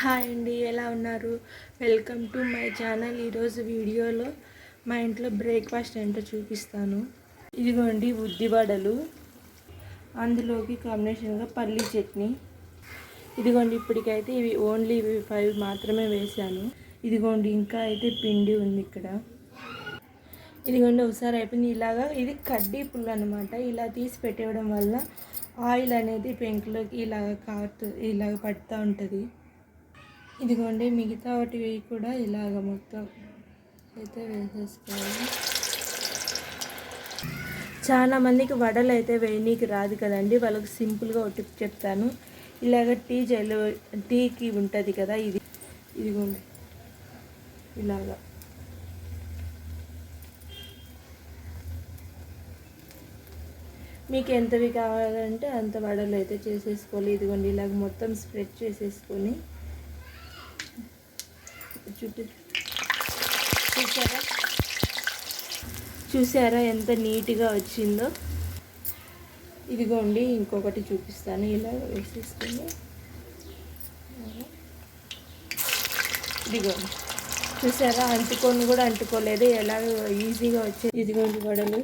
Hi అండి ఎలా ఉన్నారు? Welcome to my channel. ఈరోజు వీడియోలో మా ఇంట్లో బ్రేక్ఫాస్ట్ ఏంటో చూపిస్తాను. ఇదిగోండి ఉద్దివడలు. అందులోకి కాంబినేషన్గా పల్లీ చట్నీ. ఇదిగోండి ఇప్పటికైతే ఇవి ఓన్లీ ఇవి ఫైవ్ మాత్రమే వేశాను. ఇదిగోండి ఇంకా అయితే పిండి ఉంది ఇక్కడ. ఇదిగోండి ఒకసారి అయిపోయింది. ఇలాగా ఇది కడ్డీ పుల్ల అనమాట ఇలా తీసి పెట్టేయడం వల్ల ఆయిల్ అనేది పెంకులోకి ఇలాగ కారుతూ ఇలాగ పడుతూ ఉంటుంది. ఇదిగోండి మిగతా వాటివి కూడా ఇలాగ మొత్తం అయితే వేసేసుకోవాలి. చాలా మందికి వడలు అయితే వేయనీకి రాదు కదండి వాళ్ళకి సింపుల్గా ఒక టిప్ చెప్తాను. ఇలాగ టీ జల్లు టీకి ఉంటుంది కదా ఇది. ఇదిగోండి ఇలాగా. మీకు ఎంతవి కావాలంటే అంత వడలు అయితే చేసేసుకోవాలి. ఇదిగోండి ఇలాగ మొత్తం స్ప్రెడ్ చేసేసుకొని చుట్టూ చూసారా చూసారా ఎంత నీట్గా వచ్చిందో? ఇదిగోండి ఇంకొకటి చూపిస్తాను. ఇలా వేసేసుకొని. ఇదిగోండి. చూసారా అంటుకొని కూడా అంటుకోలేదు. ఎలా ఈజీగా వచ్చాయి ఇదిగోండి వడలు.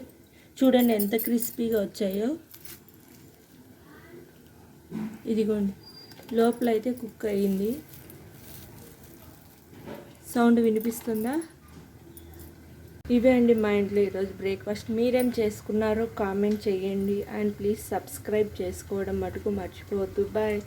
చూడండి ఎంత క్రిస్పీగా వచ్చాయో. ఇదిగోండి. లోపల అయితే కుక్ అయ్యింది సౌండ్ వినిపిస్తుందా? ఇవే అండి మా ఇంట్లో ఈరోజు బ్రేక్ఫాస్ట్. మీరేం చేసుకున్నారో కామెంట్ చేయండి. అండ్ ప్లీజ్ సబ్స్క్రైబ్ చేసుకోవడం మటుకు మర్చిపోవద్దు. బాయ్.